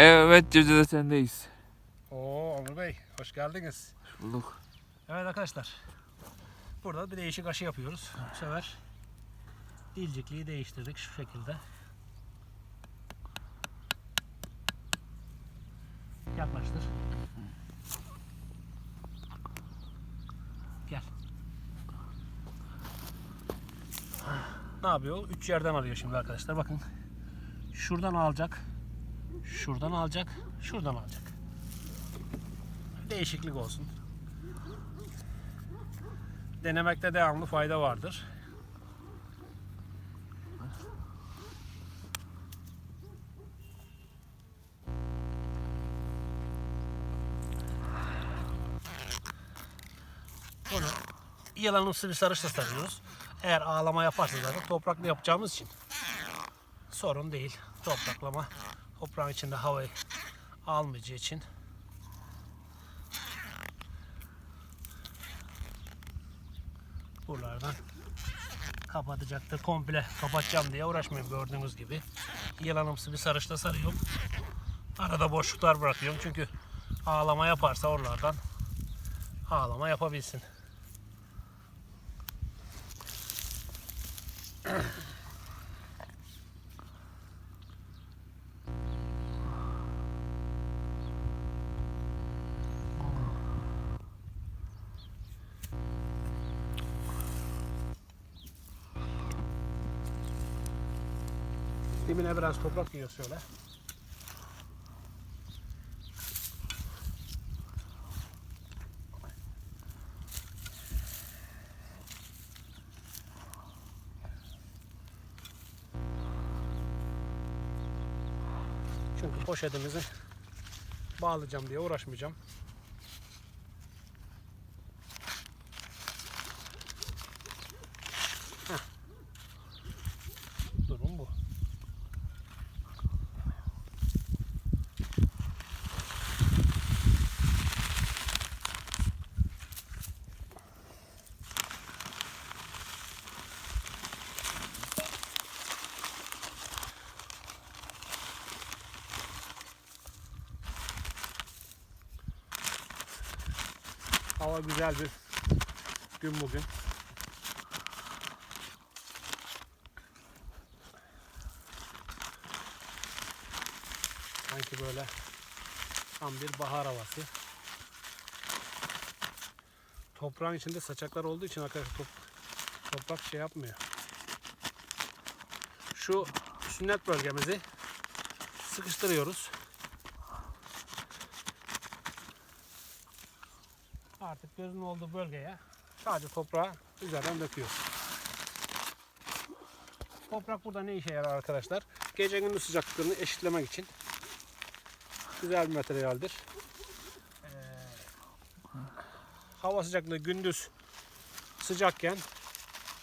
Evet Cevdet sendeyiz. Oo Onur Bey hoş geldiniz. Hoş bulduk. Evet arkadaşlar. Burada bir değişik aşı yapıyoruz. Bu sefer dilcikliği değiştirdik şu şekilde. Yaklaştır. Gel. Ne yapıyor? Üç yerden alıyor şimdi arkadaşlar. Bakın. Şuradan alacak. Şuradan alacak. Şuradan alacak. Değişiklik olsun. Denemekte devamlı fayda vardır. Bunu yılanımsı bir sarışla sarıyoruz. Eğer ağlama yaparsa zaten topraklı yapacağımız için sorun değil. Topraklama toprağın içinde havayı almayacağı için buralardan kapatacaktır. Komple kapatacağım diye uğraşmayayım gördüğünüz gibi. Yılanımsı bir sarışla sarıyorum. Arada boşluklar bırakıyorum çünkü ağlama yaparsa oralardan ağlama yapabilsin. Dibine biraz toprak yiyor şöyle. Çünkü poşetimizi bağlayacağım diye uğraşmayacağım. Hava güzel bir gün bugün. Sanki böyle tam bir bahar havası. Toprağın içinde saçaklar olduğu için arkadaşlar top- toprak şey yapmıyor. Şu sünnet bölgemizi sıkıştırıyoruz. Artık gözün olduğu bölgeye sadece toprağı üzerinden döküyoruz. Toprak burada ne işe yarar arkadaşlar? Gece gündüz sıcaklıklarını eşitlemek için güzel bir materyaldir. Ee, hava sıcaklığı gündüz sıcakken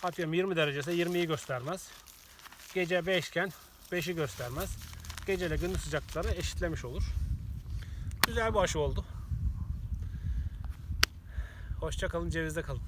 atıyorum 20 derecesi 20'yi göstermez. Gece 5 iken 5'i göstermez. Gece ile gündüz sıcaklıkları eşitlemiş olur. Güzel bir aşı oldu. Hoşça kalın, cevizde kalın.